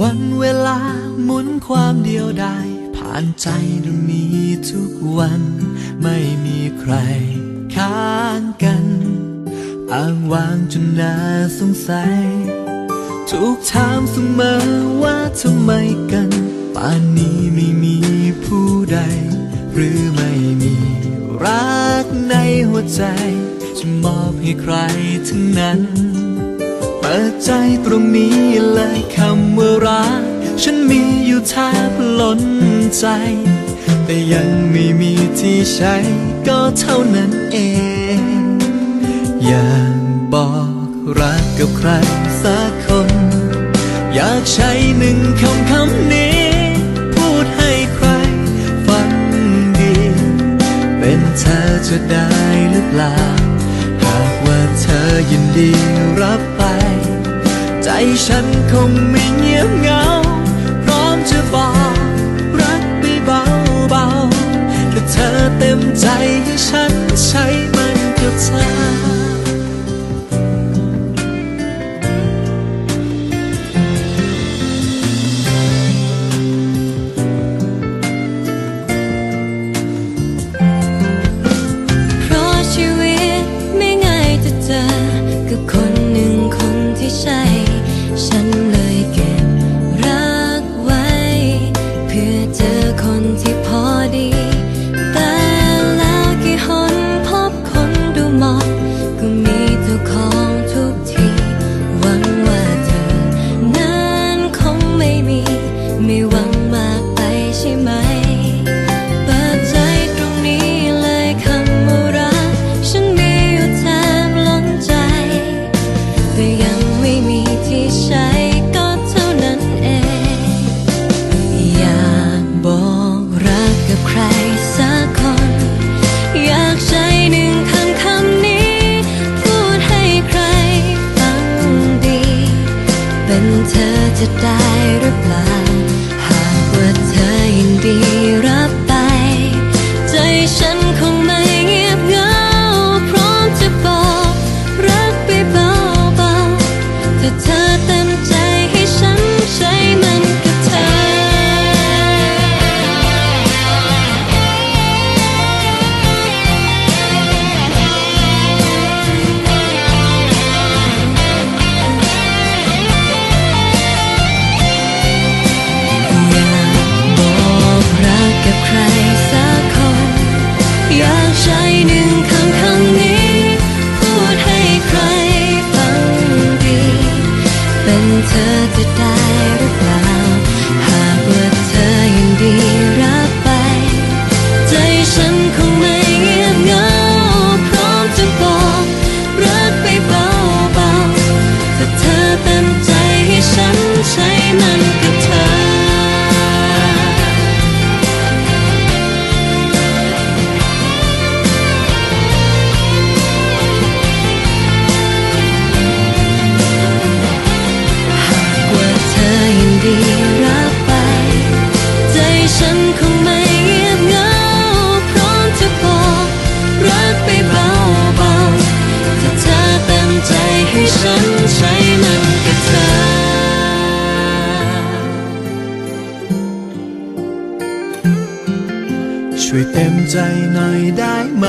วันเวลาหมุนความเดียวดายผ่านใจดวงนี้ทุกวัน ไม่มีใครค้านกันอ้างว้างจนน่าสงสัยถูกถามเสมอว่าทำไมกัน ป่านนี้ไม่มีผู้ใด หรือไม่มีรักในหัวใจ จะมอบให้ใครทั้งนั้น ปิดใจตรงนี้เลยคำว่ารัก ฉันมีอยู่แทบล้นใจ แต่ยังไม่มีที่ใช้ก็เท่านั้นเอง อยากบอกรักกับใครสักคน อยากใช้หนึ่งคำคำนี้ พูดให้ใครฟังดี เป็นเธอจะได้หรือเปล่า หากว่าเธอยินดีรับไป ฉันคงไม่เงียบเหงา พร้อมจะบอกรักไปเบาๆแต่เธอเต็มใจให้ฉันใช้มันกับเธอเพราะชีวิตไม่ง่ายจะเจอกับคนหนึ่งคนที่ใช่ แต่ยังไม่มีที่ใช้ก็เท่านั้นเอง อยากบอกรักกับใครสักคน อยากใช้หนึ่งคำคำนี้ พูดให้ใครฟังดี เป็นเธอจะได้หรือเปล่า ช่วยเต็มใจหน่อยได้ไหม